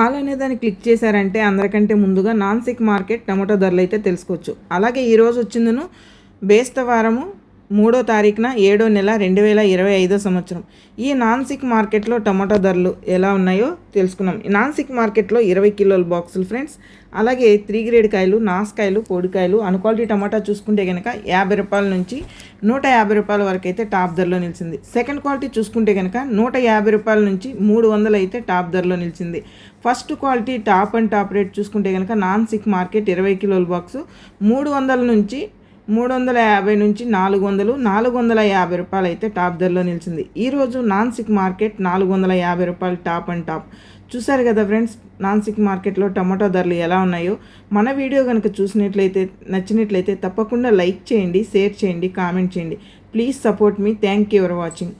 All అనే దాన్ని click చేశారంటే అందరికంటే ముందుగా నాన్ సిక్ మార్కెట్ టమాటో ధరలు అయితే తెలుసుకోవచ్చు. అలాగే ఈరోజు వచ్చిందను బేస్తవారము మూడో తారీఖున ఏడో నెల రెండు వేల ఇరవై ఐదో సంవత్సరం. ఈ నాన్ సిక్ మార్కెట్లో టమాటో ధరలు ఎలా ఉన్నాయో తెలుసుకున్నాం నాన్సిక్ నాన్ సిక్ మార్కెట్లో ఇరవై కిలోల బాక్సులు ఫ్రెండ్స్ అలాగే త్రీ గ్రేడ్ కాయలు నాసుకాయలు పొడికాయలు అన్క్వాలిటీ టమాటా చూసుకుంటే కనుక యాభై రూపాయల నుంచి నూట యాభై రూపాయల వరకు అయితే టాప్ ధరలో నిలిచింది. సెకండ్ క్వాలిటీ చూసుకుంటే కనుక నూట యాభై రూపాయల నుంచి మూడు వందలు అయితే టాప్ ధరలో నిలిచింది. First quality top and top rate చూసుకుంటే కనుక నాన్ సిక్ మార్కెట్ ఇరవై కిలోల బాక్సు మూడు వందల నుంచి మూడు వందల యాభై నుంచి నాలుగు వందలు నాలుగు వందల యాభై రూపాయలు అయితే టాప్ ధరలో నిలిచింది. ఈరోజు నాన్సిక్ మార్కెట్ నాలుగు వందల యాభై రూపాయలు టాప్ అండ్ టాప్. చూసారు కదా ఫ్రెండ్స్ నాన్సిక్ మార్కెట్లో టమాటో ధరలు ఎలా ఉన్నాయో? మన వీడియో కనుక చూసినట్లయితే నచ్చినట్లయితే తప్పకుండా లైక్ చేయండి షేర్ చేయండి కామెంట్ చేయండి. Please support me. Thank you for watching.